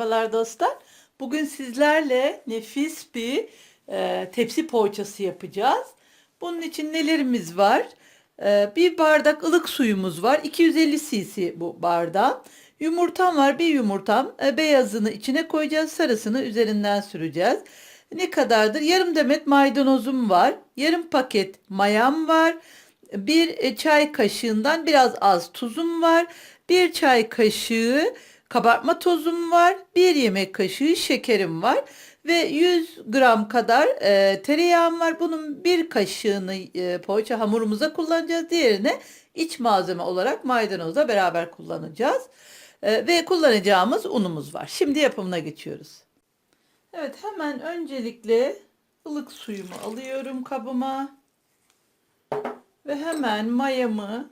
Merhabalar dostlar. Bugün sizlerle nefis bir e, tepsi poğaçası yapacağız. Bunun için nelerimiz var? E, bir bardak ılık suyumuz var. 250 cc bu bardağın. Yumurtam var. Bir yumurtam. E, beyazını içine koyacağız. Sarısını üzerinden süreceğiz. Ne kadardır? Yarım demet maydanozum var. Yarım paket mayam var. Bir e, çay kaşığından biraz az tuzum var. Bir çay kaşığı kabartma tozum var. Bir yemek kaşığı şekerim var. Ve 100 gram kadar e, tereyağım var. Bunun bir kaşığını e, poğaça hamurumuza kullanacağız. Diğerini iç malzeme olarak maydanozla beraber kullanacağız. E, ve kullanacağımız unumuz var. Şimdi yapımına geçiyoruz. Evet hemen öncelikle ılık suyumu alıyorum kabıma. Ve hemen mayamı,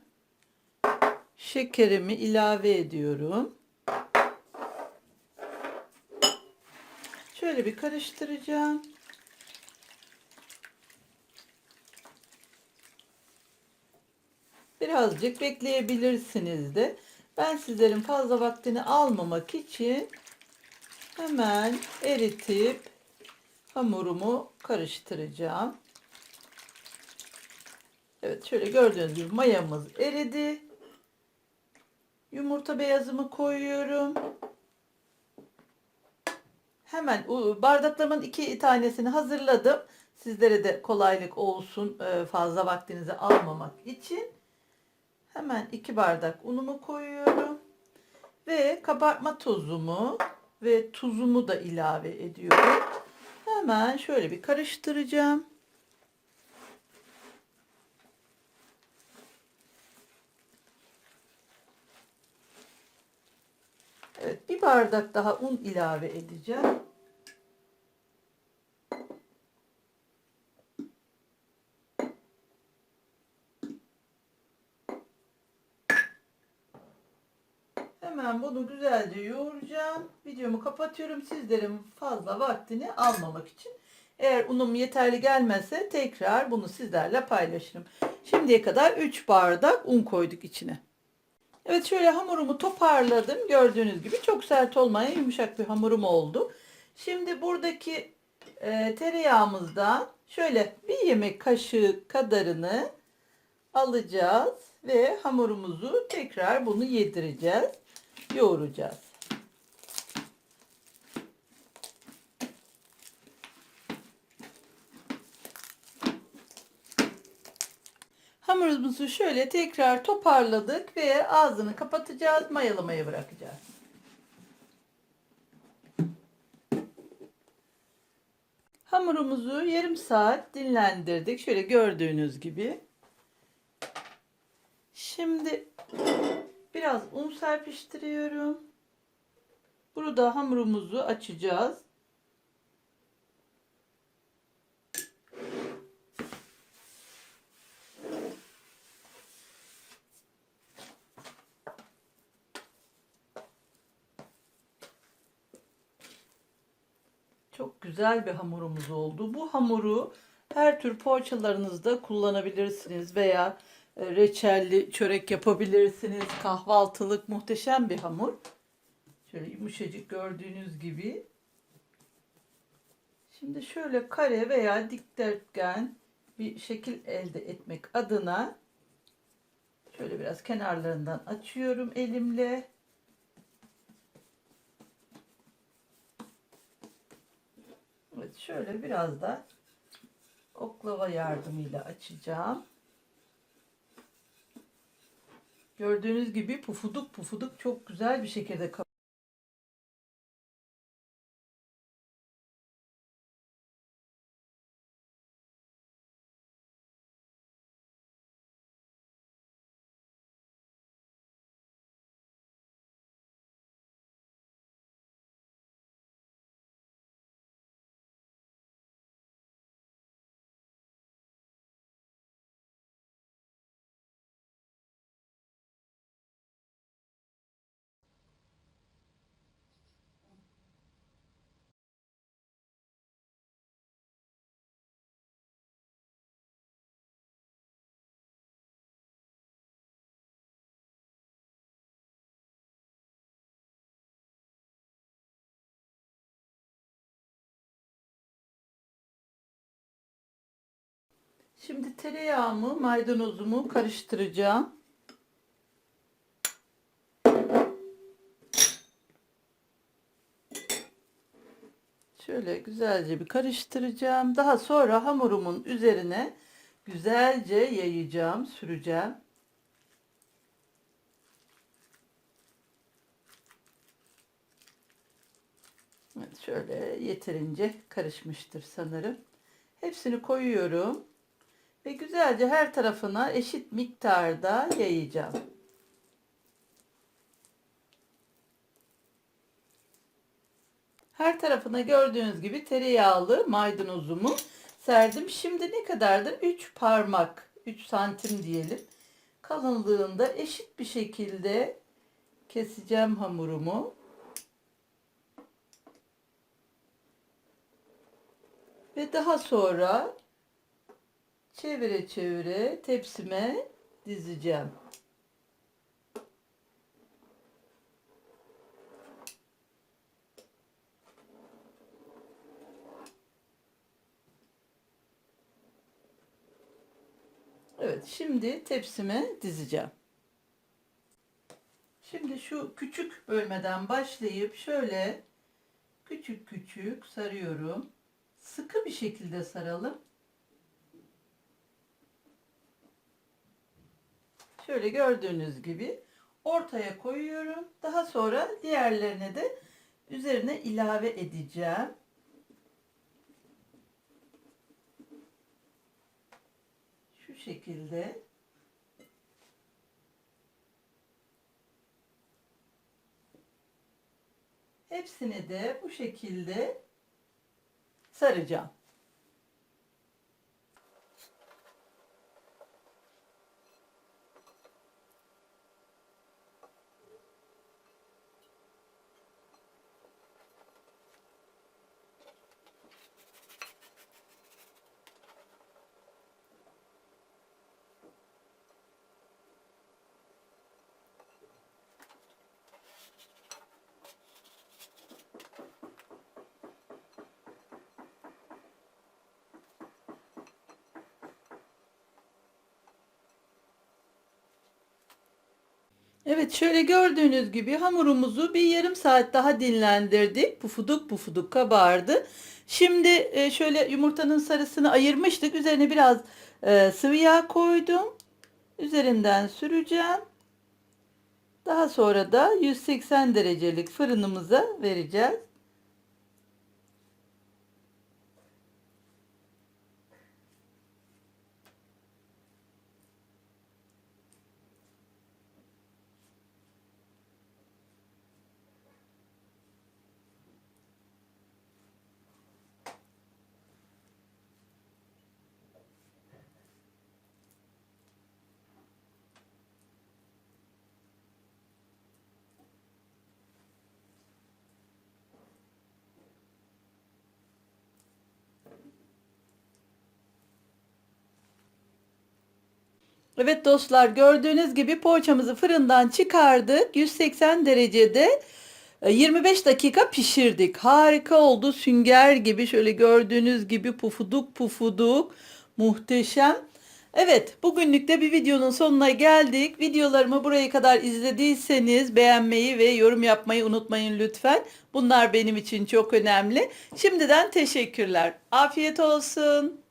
şekerimi ilave ediyorum. Şöyle bir karıştıracağım. Birazcık bekleyebilirsiniz de. Ben sizlerin fazla vaktini almamak için hemen eritip hamurumu karıştıracağım. Evet şöyle gördüğünüz gibi mayamız eridi. Yumurta beyazımı koyuyorum. Hemen bardaklarımın iki tanesini hazırladım. Sizlere de kolaylık olsun e, fazla vaktinizi almamak için. Hemen iki bardak unumu koyuyorum. Ve kabartma tozumu ve tuzumu da ilave ediyorum. Hemen şöyle bir karıştıracağım. Evet, bir bardak daha un ilave edeceğim. Hemen bunu güzelce yoğuracağım. Videomu kapatıyorum. Sizlerin fazla vaktini almamak için. Eğer unum yeterli gelmezse tekrar bunu sizlerle paylaşırım. Şimdiye kadar 3 bardak un koyduk içine. Evet şöyle hamurumu toparladım. Gördüğünüz gibi çok sert olmayan yumuşak bir hamurum oldu. Şimdi buradaki e, tereyağımızdan şöyle bir yemek kaşığı kadarını alacağız ve hamurumuzu tekrar bunu yedireceğiz. Yoğuracağız. Hamurumuzu şöyle tekrar toparladık ve ağzını kapatacağız. Mayalamaya bırakacağız. Hamurumuzu yarım saat dinlendirdik. Şöyle gördüğünüz gibi. Şimdi biraz un serpiştiriyorum. Burada hamurumuzu açacağız. Çok güzel bir hamurumuz oldu. Bu hamuru her tür poğaçalarınızda kullanabilirsiniz veya e, reçelli çörek yapabilirsiniz. Kahvaltılık muhteşem bir hamur. Şöyle yumuşacık gördüğünüz gibi. Şimdi şöyle kare veya dikdörtgen bir şekil elde etmek adına şöyle biraz kenarlarından açıyorum elimle. Evet şöyle biraz da oklava yardımıyla açacağım. Gördüğünüz gibi pufuduk pufuduk çok güzel bir şekilde Şimdi tereyağımı, maydanozumu karıştıracağım. Şöyle güzelce bir karıştıracağım. Daha sonra hamurumun üzerine güzelce yayacağım, süreceğim. Şöyle yeterince karışmıştır sanırım. Hepsini koyuyorum ve güzelce her tarafına eşit miktarda yayacağım. Her tarafına gördüğünüz gibi tereyağlı maydanozumu serdim. Şimdi ne kadardır? 3 parmak, 3 santim diyelim. Kalınlığında eşit bir şekilde keseceğim hamurumu. Ve daha sonra çevire çevire tepsime dizeceğim. Evet, şimdi tepsime dizeceğim. Şimdi şu küçük bölmeden başlayıp şöyle küçük küçük sarıyorum. Sıkı bir şekilde saralım. Şöyle gördüğünüz gibi ortaya koyuyorum. Daha sonra diğerlerine de üzerine ilave edeceğim. Şu şekilde. Hepsini de bu şekilde saracağım. Evet şöyle gördüğünüz gibi hamurumuzu bir yarım saat daha dinlendirdik. Pufuduk pufuduk kabardı. Şimdi e, şöyle yumurtanın sarısını ayırmıştık. Üzerine biraz e, sıvı yağ koydum. Üzerinden süreceğim. Daha sonra da 180 derecelik fırınımıza vereceğiz. Evet dostlar gördüğünüz gibi poğaçamızı fırından çıkardık. 180 derecede e, 25 dakika pişirdik. Harika oldu. Sünger gibi şöyle gördüğünüz gibi pufuduk pufuduk. Muhteşem. Evet bugünlük de bir videonun sonuna geldik. Videolarımı buraya kadar izlediyseniz beğenmeyi ve yorum yapmayı unutmayın lütfen. Bunlar benim için çok önemli. Şimdiden teşekkürler. Afiyet olsun.